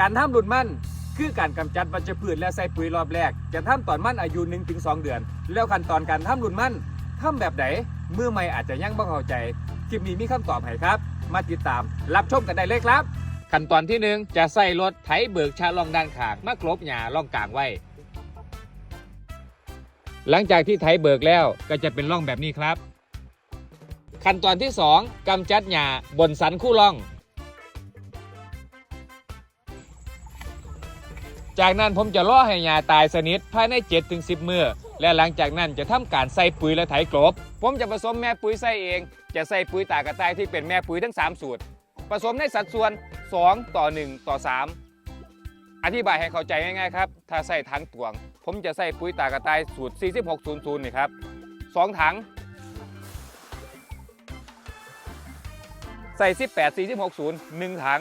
การทำรุ่นมั่นคือการกำจัดวัชพืชและใส่ปุ๋ยรอบแรก จะทำตอนมั่นอายุ 1-2 เดือน แล้วขั้นตอนการทำรุ่นมั่นทำแบบไหนเมื่อใหม่อาจจะยังบ่เข้าใจคลิปนี้มีคำตอบให้ครับ มาติดตามรับชมกันได้เลยครับ ขั้นตอนที่หนึ่งจะใส่รถไถเบิกชาล่องด้านขางมากรบหญ้าล่องกลางไว้ หลังจากที่ไถเบิกแล้วก็จะเป็นร่องแบบนี้ครับ ขั้นตอนที่ 2กำจัดหญ้าบนสันคู่ร่อง จากนั้นผมจะล่อให้หญ้าตายสนิทภายใน 7-10 มื้อและหลังจากนั้นจะทำการใส่ปุ๋ยและไถกลบ ผมจะผสมแม่ปุ๋ยใส่เอง จะใส่ปุ๋ยตากระต่ายที่เป็นแม่ปุ๋ยทั้ง 3 สูตร ผสมในสัดส่วน 2 ต่อ 1 ต่อ 3 อธิบายให้เข้าใจง่ายๆครับ ถ้าใส่ถังตวง ผมจะใส่ปุ๋ยตากระต่ายสูตร 4600 นี่ครับ 2 ถัง ใส่ 18 46 0 1 ถัง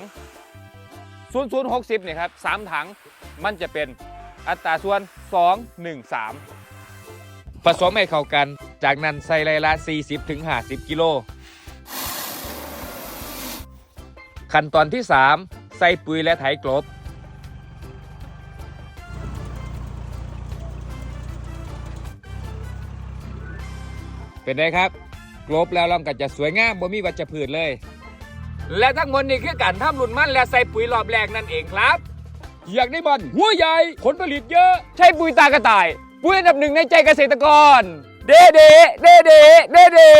0060เนี่ยครับ 3 ถัง มันจะเป็นอัตราส่วน 2 1 3 ผสมให้เข้ากัน จากนั้นใส่ไรละ 40ถึง50 กิโล ขั้นตอนที่ 3 ใส่ปุ๋ยและไถกลบเป็นไงครับกลบแล้วลำก็จะสวยงามบ่มีวัชพืชเลย และทั้งหมดนี้คือการทำรุ่นมันและใส่ปุ๋ยรอบแรกนั่นเองครับ อยากได้มันหัวใหญ่ผลผลิตเยอะ ใช้ปุ๋ยตากระต่าย ปุ๋ยอันดับหนึ่งในใจเกษตรกร เดเด้เด้เด้เด้เด้